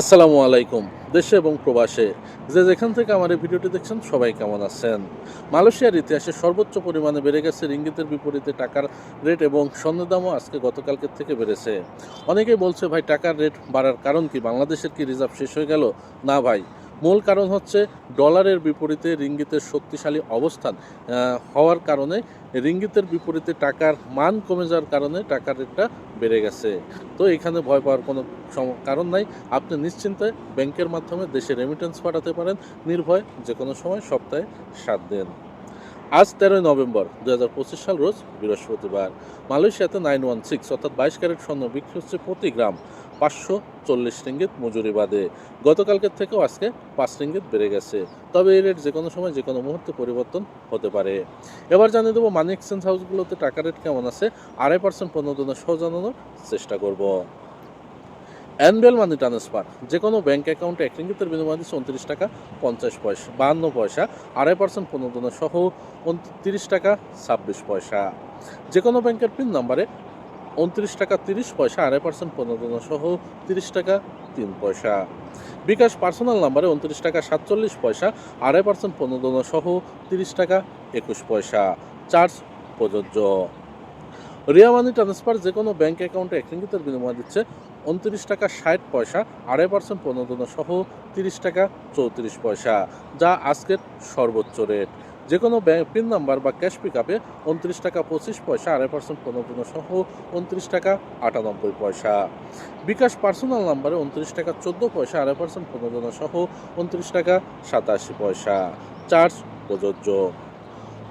আসসালামু আলাইকুম, দেশে এবং প্রবাসে। যে যেখান থেকে আমার এই ভিডিওটি দেখছেন, সবাই কেমন আছেন? মালয়েশিয়ার ইতিহাসে সর্বোচ্চ পরিমাণে বেড়ে গেছে রিঙ্গিতের বিপরীতে টাকার রেট এবং স্বর্ণের দামও আজকে গতকালকের থেকে বেড়েছে। অনেকেই বলছে, ভাই, টাকার রেট বাড়ার কারণ কি? বাংলাদেশের কি রিজার্ভ শেষ হয়ে গেল? না, ভাই। মূল কারণ হচ্ছে ডলারের বিপরীতে রিঙ্গিতের শক্তিশালী অবস্থান হওয়ার কারণে রিঙ্গিতের বিপরীতে টাকার মান কমে যাওয়ার কারণে টাকার রেটটা বেড়ে গেছে। তো এখানে ভয় পাওয়ার কোনো কারণ নাই। আপনি নিশ্চিন্তে ব্যাংকের মাধ্যমে দেশে রেমিটেন্স পাঠাতে পারেন। নির্ভয় যে কোনো সময় সপ্তাহে সাত দিন। আজ তেরোই নভেম্বর দু হাজার পঁচিশ সাল রোজ বৃহস্পতিবার। মালয়েশিয়াতে নাইন ওয়ান সিক্স অর্থাৎ বাইশ ক্যারেট স্বর্ণ বিক্রি হচ্ছে প্রতি গ্রাম। পাঁচশো চল্লিশ রিঙ্গিত মজুরি বাদে। গতকালকের থেকেও আজকে পাঁচ রিঙ্গিত বেড়ে গেছে। তবে এই রেট যে কোনো সময় যে কোনো মুহূর্তে পরিবর্তন হতে পারে। এবার জানিয়ে দেবো মানি এক্সচেঞ্জ হাউসগুলোতে টাকা রেট কেমন আছে, আড়াই পার্সেন্ট পণ্য দিনের সহ জানানোর চেষ্টা করব। অ্যানুয়াল মানি ট্রান্সফার যে কোনো ব্যাঙ্ক অ্যাকাউন্টে এক রিঙ্গিতের বিনিময় দিচ্ছে উনত্রিশ টাকা পঞ্চাশ পয়সা, বাহান্ন পয়সা, আড়াই পার্সেন্ট প্রণোদনা সহ উনত্রিশ টাকা ছাব্বিশ পয়সা। যে কোনো ব্যাংকের পিন নাম্বারে উনত্রিশ টাকা তিরিশ পয়সা, আড়াই পার্সেন্ট প্রণোদনা সহ তিরিশ টাকা তিন পয়সা। বিকাশ পার্সোনাল নাম্বারে উনত্রিশ টাকা সাতচল্লিশ পয়সা, আড়াই পার্সেন্ট প্রণোদনা সহ তিরিশ টাকা একুশ পয়সা। চার্জ প্রযোজ্য। রিয়া মানি ট্রান্সফার যে কোনো ব্যাঙ্ক অ্যাকাউন্টে এক বিনিময় দিচ্ছে উনত্রিশ টাকা ষাট পয়সা, আড়াই পার্সেন্ট প্রণোদনা সহ তিরিশ টাকা চৌত্রিশ পয়সা, যা আজকের সর্বোচ্চ রেট যে কোনো ব্যাংক পিন নাম্বার বা ক্যাশ পিক আপে উনত্রিশ টাকা পঁচিশ পয়সা, আড়াই পার্সেন্ট প্রণোদনা সহ উনত্রিশ টাকা আটানব্বই পয়সা। বিকাশ পার্সোনাল নাম্বারে উনত্রিশ টাকা চোদ্দ পয়সা, আড়াই পার্সেন্ট প্রণোদনা সহ উনত্রিশ টাকা সাতাশি পয়সা। চার্জ প্রযোজ্য।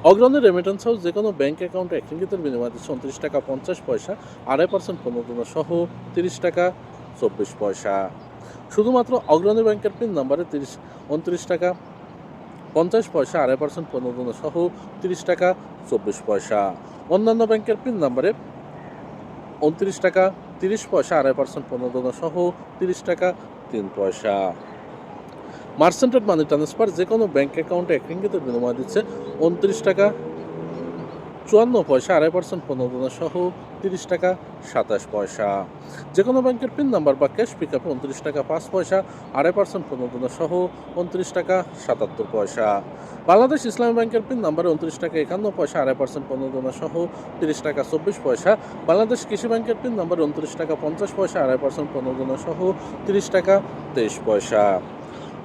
অগ্রণী রেমিটেন্স হাউস যে কোনো ব্যাঙ্ক অ্যাকাউন্টে এক রিঙ্গিতের বিনিময় দিচ্ছে উনত্রিশ টাকা পঞ্চাশ পয়সা, আড়াই পার্সেন্ট প্রণোদনা সহ তিরিশ টাকা চব্বিশ পয়সা। শুধুমাত্র অগ্রণী ব্যাংকের পিন নাম্বারে তিরিশ, উনত্রিশ টাকা পঞ্চাশ পয়সা, আড়াই পার্সেন্ট প্রণোদনা সহ তিরিশ টাকা, চব্বিশ পয়সা। অন্যান্য ব্যাংকের পিন নাম্বারে উনত্রিশ টাকা, তিরিশ পয়সা, আড়াই পার্সেন্ট প্রণোদনা সহ তিরিশ টাকা, তিন পয়সা। মার্সেন্টেড মানি ট্রান্সফার যে কোনো ব্যাঙ্ক অ্যাকাউন্টে এক ইঙ্গিতে বিনিময় দিচ্ছে উনত্রিশ টাকা চুয়ান্ন পয়সা, আড়াই পার্সেন্ট প্রণোদনা সহ তিরিশ টাকা সাতাশ পয়সা। যে কোনো ব্যাংকের পিন নাম্বার বা ক্যাশ পিক আপে উনত্রিশ টাকা পাঁচ পয়সা, আড়াই পার্সেন্ট প্রণোদনা সহ উনত্রিশ টাকা সাতাত্তর পয়সা। বাংলাদেশ ইসলামী ব্যাংকের পিন নাম্বারে উনত্রিশ টাকা একান্ন পয়সা, আড়াই পার্সেন্ট প্রণোদনা সহ তিরিশ টাকা চব্বিশ পয়সা। বাংলাদেশ কৃষি ব্যাংকের পিন নাম্বারে উনত্রিশ টাকা পঞ্চাশ পয়সা, আড়াই পার্সেন্ট প্রণোদনা সহ তিরিশ টাকা তেইশ পয়সা।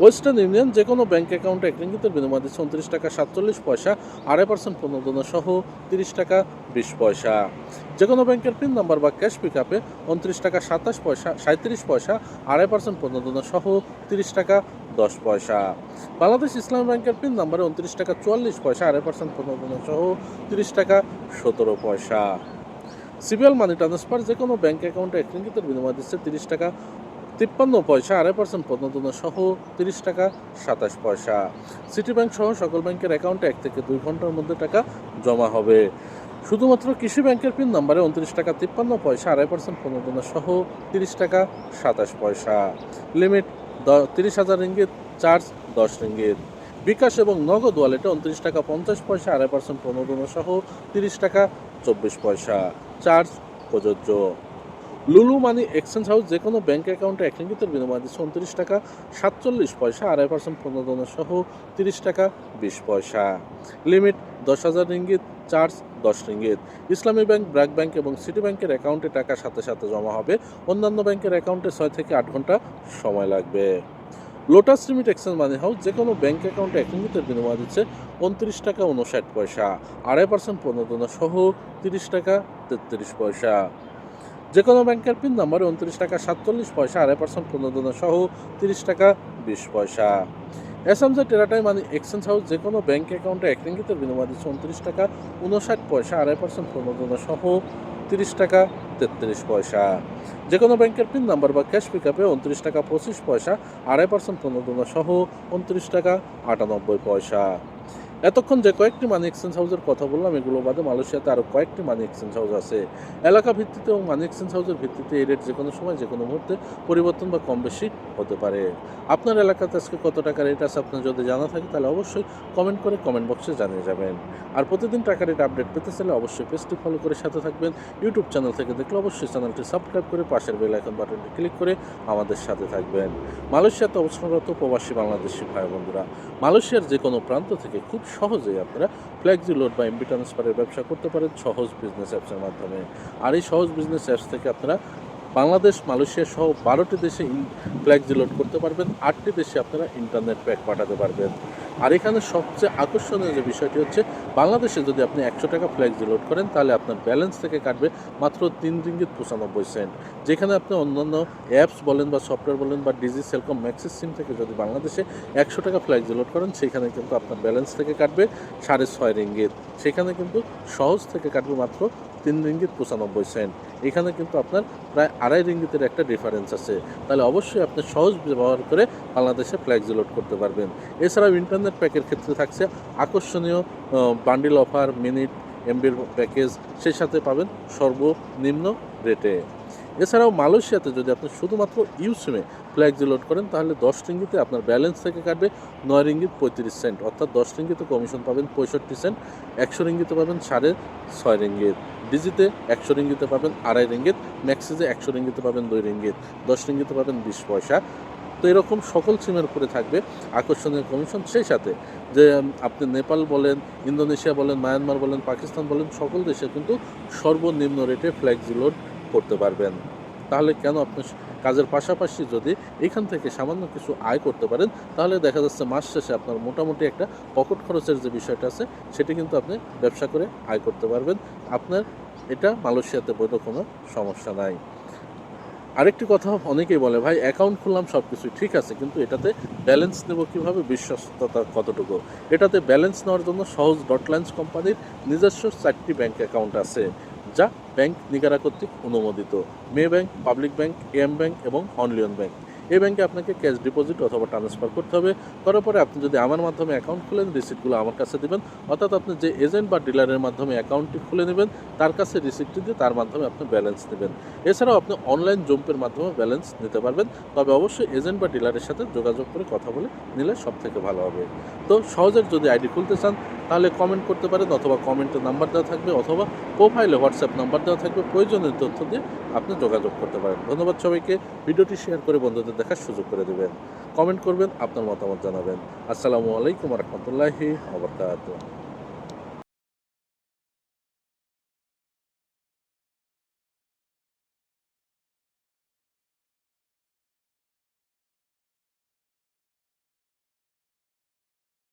ওয়েস্টার্ন ইউনিয়ন যে কোনো ব্যাঙ্ক অ্যাকাউন্টে এক রিঙ্গিতের বিনিময় দিচ্ছে উনত্রিশ টাকা, সাতচল্লিশ পয়সা, আড়াই পার্সেন্ট প্রণোদনা সহ তিরিশ টাকা, বিশ পয়সা। যে কোনো ব্যাংকের পিন নাম্বার বা ক্যাশ পিক আপে উনত্রিশ টাকা, সাতাশ পয়সা সাঁত্রিশ পয়সা, আড়াই পার্সেন্ট প্রণোদনা সহ তিরিশ টাকা, দশ পয়সা। বাংলাদেশ ইসলাম ব্যাংকের পিন নাম্বারে উনত্রিশ টাকা, চুয়াল্লিশ পয়সা, আড়াই পার্সেন্ট প্রণোদনা সহ তিরিশ টাকা, সতেরো পয়সা। সিবিএল মানি ট্রান্সফার যে কোনো ব্যাঙ্ক অ্যাকাউন্টে এক রিঙ্গিতের বিনিময় দিচ্ছে তিরিশ টাকা তিপ্পান্ন পয়সা, আড়াই পার্সেন্ট প্রণোদনা সহ তিরিশ টাকা সাতাশ পয়সা। সিটি ব্যাংক সহ সকল ব্যাংকের অ্যাকাউন্টে এক থেকে দুই ঘণ্টার মধ্যে টাকা জমা হবে। শুধুমাত্র কৃষি ব্যাংকের পিন নাম্বারে উনত্রিশ টাকা তিপ্পান্ন পয়সা, আড়াই পার্সেন্ট প্রণোদনা সহ তিরিশ টাকা সাতাশ পয়সা। লিমিট তিরিশ হাজার রিঙ্গিত চার্জ দশ রিঙ্গিত বিকাশ এবং নগদ ওয়ালেটে উনত্রিশ টাকা পঞ্চাশ পয়সা, আড়াই পার্সেন্ট প্রণোদনা সহ তিরিশ টাকা চব্বিশ পয়সা। চার্জ প্রযোজ্য। লুলু মানি এক্সচেঞ্জ হাউস যে কোনো ব্যাংক অ্যাকাউন্টে এক রিঙ্গিতের বিনিময় দিচ্ছে উনত্রিশ টাকা, সাতচল্লিশ পয়সা, আড়াই পার্সেন্ট প্রণোদনা সহ তিরিশ টাকা, বিশ পয়সা। লিমিট দশ হাজার রিঙ্গিত, চার্জ দশ ringgit. Islami bank BRAC bank এবং সিটি ব্যাংকের অ্যাকাউন্টে টাকা সাথে সাথে জমা হবে। অন্যান্য ব্যাংকের অ্যাকাউন্টে ছয় থেকে আট ঘণ্টা সময় লাগবে। Lotus limit exchange money house যে কোনো ব্যাংক অ্যাকাউন্টে এক রিঙ্গিতের বিনিময় দিচ্ছে উনত্রিশ টাকা, উনষাট পয়সা, আড়াই পার্সেন্ট প্রণোদনা সহ তিরিশ টাকা, তেত্রিশ পয়সা। যে কোনো ব্যাংকের পিন নাম্বারে উনত্রিশ টাকা, সাতচল্লিশ পয়সা, আড়াই পার্সেন্ট প্রণোদনা সহ তিরিশ টাকা, বিশ পয়সা। এসএমজে টেরাটাই মানি এক্সচেঞ্জ হাউস যে কোনো ব্যাংক অ্যাকাউন্টে এক রিঙ্গিতের বিনিময় দিচ্ছে উনত্রিশ টাকা, উনষাট পয়সা, আড়াই পার্সেন্ট প্রণোদনা সহ তিরিশ টাকা, তেত্রিশ পয়সা। যে কোনো ব্যাংকের পিন নাম্বার বা ক্যাশ পিক আপে উনত্রিশ টাকা, পঁচিশ পয়সা, আড়াই পার্সেন্ট প্রণোদনা সহ উনত্রিশ টাকা, আটানব্বই পয়সা। এতক্ষণ যে কয়েকটি মানি এক্সচেঞ্জ হাউসের কথা বললাম, এগুলো বাদে মালয়েশিয়াতে আরও কয়েকটি মানি এক্সচেঞ্জ হাউস আছে। এলাকা ভিত্তিতে এবং মানি এক্সচেঞ্জ হাউসের ভিত্তিতে এই রেট যে কোনো সময় যে কোনো মুহূর্তে পরিবর্তন বা কম বেশি হতে পারে। আপনার এলাকাতে আজকে কত টাকা রেট আছে আপনার যদি জানা থাকে, তাহলে অবশ্যই কমেন্ট করে কমেন্ট বক্সে জানিয়ে যাবেন। আর প্রতিদিন টাকা রেট আপডেট পেতে চাইলে অবশ্যই পেজটি ফলো করে সাথে থাকবেন। ইউটিউব চ্যানেল থেকে দেখলে অবশ্যই চ্যানেলটি সাবস্ক্রাইব করে পাশের বেল আইকন বাটনটি ক্লিক করে আমাদের সাথে থাকবেন। মালয়েশিয়াতে অবস্থানরত প্রবাসী বাংলাদেশি ভাই বন্ধুরা মালয়েশিয়ার যে কোনো প্রান্ত থেকে খুব সহজেই আপনারা ফ্ল্যাক্সি লোড বা এমবি ট্রান্সফারের ব্যবসা করতে পারেন সহজ বিজনেস অ্যাপসের মাধ্যমে। আর এই সহজ বিজনেস অ্যাপস থেকে আপনারা বাংলাদেশ, মালয়েশিয়া সহ বারোটি দেশে ফ্ল্যাক্সি লোড করতে পারবেন। আটটি দেশে আপনারা ইন্টারনেট প্যাক পাঠাতে পারবেন। আর এখানে সবচেয়ে আকর্ষণীয় যে বিষয়টি হচ্ছে, বাংলাদেশে যদি আপনি একশো টাকা ফ্ল্যাক্সি লোড করেন, তাহলে আপনার ব্যালেন্স থেকে কাটবে মাত্র তিন রিঙ্গিত পঁচানব্বই সেন্ট যেখানে আপনি অন্যান্য অ্যাপস বলেন বা সফটওয়্যার বলেন বা ডিজি সেলকম ম্যাক্সিস সিম থেকে যদি বাংলাদেশে একশো টাকা ফ্ল্যাক্সি লোড করেন, সেখানে কিন্তু আপনার ব্যালেন্স থেকে কাটবে সাড়ে ছয় রিঙ্গিত। সেখানে কিন্তু সহজ থেকে কাটবে মাত্র তিন রিঙ্গিত পঁচানব্বই সেন্ট এখানে কিন্তু আপনার প্রায় আড়াই রিঙ্গিতের একটা ডিফারেন্স আছে। তাহলে অবশ্যই আপনি সহজ ব্যবহার করে বাংলাদেশে ফ্ল্যাক্সি লোড করতে পারবেন। এছাড়াও ইন্টারনেট প্যাকের ক্ষেত্রে থাকছে। আকর্ষণীয় বান্ডিল অফার মিনিট এমবির প্যাকেজ সেই সাথে পাবেন সর্বনিম্ন রেটে এছাড়াও মালয়েশিয়াতে যদি আপনি শুধুমাত্র ইউ সিমে ফ্ল্যাক্সি লোড করেন, তাহলে দশ রিঙ্গিতে আপনার ব্যালেন্স থেকে কাটবে নয় রিঙ্গিত পঁয়ত্রিশ সেন্ট অর্থাৎ দশ রিঙ্গিতে কমিশন পাবেন পঁয়ষট্টি সেন্ট একশো রিঙ্গিতে পাবেন সাড়ে ছয় রিঙ্গিত। ডিজিতে একশো রিঙ্গিতে পাবেন আড়াই রিঙ্গিত ম্যাক্সিজে একশো রিঙ্গিতে পাবেন দুই রিঙ্গিত, দশ রিঙ্গিতে পাবেন বিশ পয়সা। তো এরকম সকল সিমের উপরে থাকবে আকর্ষণীয় কমিশন। সেই সাথে যে আপনি নেপাল বলেন, ইন্দোনেশিয়া বলেন, মায়ানমার বলেন, পাকিস্তান বলেন, সকল দেশে কিন্তু সর্বনিম্ন রেটে ফ্ল্যাক্সি লোড করতে পারবেন। তাহলে কেন আপনি কাজের পাশাপাশি যদি এখান থেকে সামান্য কিছু আয় করতে পারেন, তাহলে দেখা যাচ্ছে মাস শেষে আপনার মোটামুটি একটা পকেট খরচের যে বিষয়টা আছে, সেটি কিন্তু আপনি ব্যবসা করে আয় করতে পারবেন। আপনার এটা মালয়েশিয়াতে বৈধ কোনো সমস্যা নাই। আরেকটি কথা অনেকেই বলে, ভাই অ্যাকাউন্ট খুললাম সব কিছুই ঠিক আছে, কিন্তু এটাতে ব্যালেন্স নেব কীভাবে? বিশ্বস্ততা কতটুকু? এটাতে ব্যালেন্স নেওয়ার জন্য সহজ ডটলাইন্স কোম্পানির নিজস্ব চারটি ব্যাঙ্ক অ্যাকাউন্ট আছে, যা ব্যাংক নিগারা কর্তৃক অনুমোদিত। Maybank public bank AmBank এবং অনলিয়ন ব্যাংক এই ব্যাংকে আপনাকে ক্যাশ ডিপোজিট অথবা ট্রান্সফার করতে হবে। করার পরে আপনি যদি আমার মাধ্যমে অ্যাকাউন্ট খুলেন, রিসিপ্টগুলো আমার কাছে দেবেন। অর্থাৎ আপনি যে এজেন্ট বা ডিলারের মাধ্যমে অ্যাকাউন্টটি খুলে নেবেন, তার কাছে রিসিপ্টটি দিয়ে তার মাধ্যমে আপনি ব্যালেন্স নেবেন। এছাড়াও আপনি অনলাইন জম্পের মাধ্যমে ব্যালেন্স নিতে পারবেন। তবে অবশ্যই এজেন্ট বা ডিলারের সাথে যোগাযোগ করে কথা বলে নিলে সব থেকে ভালো হবে। তো সহজের যদি আইডি খুলতে চান তাহলে কমেন্ট করতে পারেন অথবা কমেন্টের নাম্বার দেওয়া থাকবে অথবা প্রোফাইলে হোয়াটসঅ্যাপ নাম্বার দেওয়া থাকবে। প্রয়োজনীয় তথ্য দিয়ে আপনি যোগাযোগ করতে পারেন। ধন্যবাদ সবাইকে। ভিডিওটি শেয়ার করে বন্ধুদের দেখার সুযোগ করে দেবেন। কমেন্ট করবেন, আপনার মতামত জানাবেন। আসসালামু আলাইকুম রহমতুল্লাহি আবরকাত